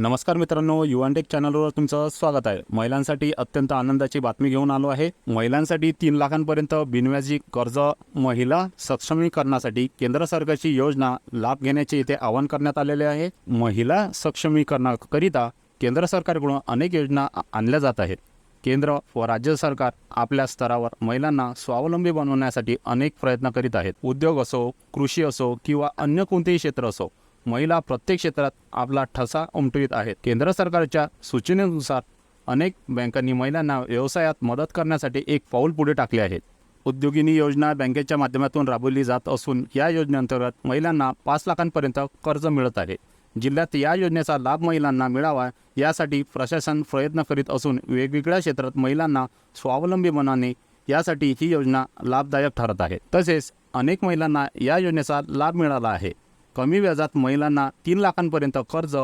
नमस्कार मित्रांनो युवानटेक चॅनलवर तुमचं स्वागत आहे. महिलांसाठी अत्यंत आनंदाची बातमी घेऊन आलो आहे. महिलांसाठी तीन लाखांपर्यंत बिनव्याजी कर्ज महिला सक्षमीकरणासाठी केंद्र सरकारची योजना लाभ घेण्याचे इथे आवाहन करण्यात आलेले आहे. महिला सक्षमीकरणाकरिता केंद्र सरकारकडून अनेक योजना आणल्या जात आहेत. केंद्र व राज्य सरकार आपल्या स्तरावर महिलांना स्वावलंबी बनवण्यासाठी अनेक प्रयत्न करीत आहेत. उद्योग असो कृषी असो किंवा अन्य कोणतेही क्षेत्र असो महिला प्रत्येक क्षेत्रात आपला ठसा उमटवित आहेत. केंद्र सरकारच्या सूचनेनुसार अनेक बँकांनी महिलांना व्यवसायात मदत करण्यासाठी एक पाऊल पुढे टाकले आहेत उद्योगिनी योजना बँकेच्या माध्यमातून राबवली जात असून या योजनेअंतर्गत महिलांना पाच लाखांपर्यंत कर्ज मिळत आहे. जिल्ह्यात या योजनेचा लाभ महिलांना मिळावा यासाठी प्रशासन प्रयत्न करीत असून वेगवेगळ्या क्षेत्रात महिलांना स्वावलंबी बनवणे यासाठी ही योजना लाभदायक ठरत आहे. तसेच अनेक महिलांना या योजनेचा लाभ मिळाला आहे. कमी व्याजात महिलांना तीन लाखांपर्यंत कर्ज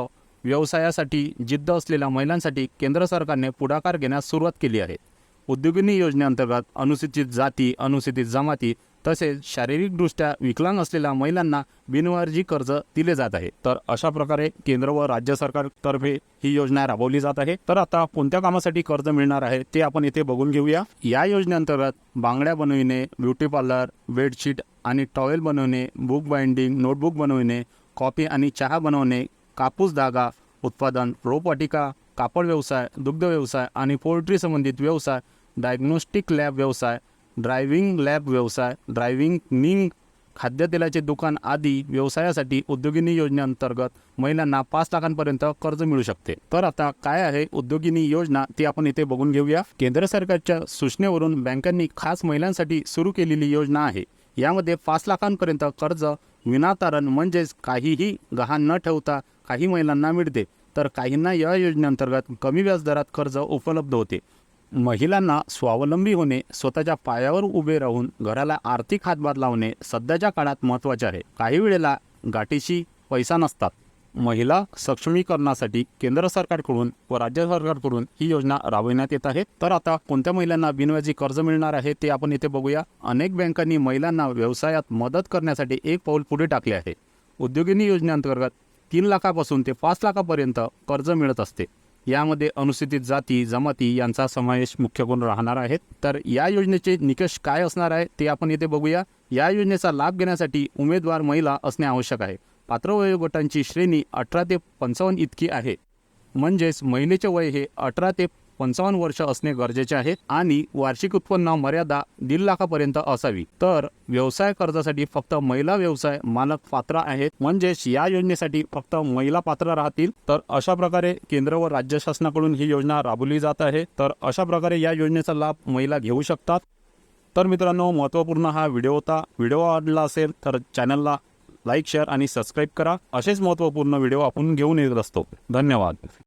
व्यवसायासाठी जिद्द असलेल्या महिलांसाठी केंद्र सरकारने पुढाकार घेण्यास सुरुवात केली आहे. उद्योगिनी योजनेअंतर्गत अनुसूचित जाती अनुसूचित जमाती तसेच शारीरिकदृष्ट्या विकलांग असलेल्या महिलांना बिनवारजी कर्ज दिले जात आहे. तर अशा प्रकारे केंद्र व राज्य सरकारतर्फे ही योजना राबवली जात आहे. तर आता कोणत्या कामासाठी कर्ज मिळणार आहे ते आपण इथे बघून घेऊया. या योजनेअंतर्गत बांगड्या बनविणे ब्युटी पार्लर बेडशीट आणि टॉवेल बनवणे बुक बाइंडिंग नोटबुक बनवणे कॉफी आणि चहा बनवणे कापूस धागा उत्पादन रोपवाटिका कापड व्यवसाय दुग्ध व्यवसाय आणि पोल्ट्री संबंधित व्यवसाय डायग्नोस्टिक लॅब व्यवसाय ड्रायव्हिंग लॅब व्यवसाय ड्रायव्हिंग निंग खाद्यतेलाचे दुकान आदी व्यवसायासाठी उद्योगिनी योजनेअंतर्गत महिलांना पाच लाखांपर्यंत कर्ज मिळू शकते. तर आता काय आहे उद्योगिनी योजना ती आपण इथे बघून घेऊया. केंद्र सरकारच्या सूचनेवरून बँकांनी खास महिलांसाठी सुरू केलेली योजना आहे. यामध्ये पाच लाखांपर्यंत कर्ज विनातारण म्हणजेच काहीही गहाण न ठेवता काही महिलांना मिळते. तर काहींना या योजनेअंतर्गत कमी व्याजदरात कर्ज उपलब्ध होते. महिलांना स्वावलंबी होणे स्वतःच्या पायावर उभे राहून घराला आर्थिक हातभार लावणे सध्याच्या काळात महत्त्वाचे आहे. काही वेळेला गाठीशी पैसा नसतात. महिला सक्षमीकरणासाठी केंद्र सरकारकडून व राज्य सरकारकडून ही योजना राबविण्यात येत आहे. तर आता कोणत्या महिलांना बिनव्याजी कर्ज मिळणार आहे ते आपण इथे बघूया. अनेक बँकांनी महिलांना व्यवसायात मदत करण्यासाठी एक पाऊल पुढे टाकले आहे. उद्योगिनी योजनेअंतर्गत तीन लाखापासून ते पाच लाखापर्यंत कर्ज मिळत असते. यामध्ये अनुसूचित जाती जमाती यांचा समावेश मुख्य करून राहणार आहेत तर या योजनेचे निकष काय असणार आहे ते आपण इथे बघूया. या योजनेचा लाभ घेण्यासाठी उमेदवार महिला असणे आवश्यक आहे. पात्र वयोगटांची श्रेणी अठरा ते पंचावन्न इतकी आहे. म्हणजेच महिलेचे वय हे अठरा ते पंचावन्न वर्ष असणे गरजेचे आहे आणि वार्षिक उत्पन्न मर्यादा दीड लाखापर्यंत असावी. तर व्यवसाय कर्जासाठी फक्त महिला व्यवसाय मालक पात्र आहेत. म्हणजेच या योजनेसाठी फक्त महिला पात्र राहतील. तर अशा प्रकारे केंद्र व राज्य शासनाकडून ही योजना राबवली जात आहे. तर अशा प्रकारे या योजनेचा लाभ महिला घेऊ शकतात. तर मित्रांनो महत्त्वपूर्ण हा व्हिडिओ होता. व्हिडिओ आवडला असेल तर चॅनलला लाईक शेअर आणि सबस्क्राईब करा. असेच महत्त्वपूर्ण व्हिडिओ आपण घेऊन येत असतो. धन्यवाद.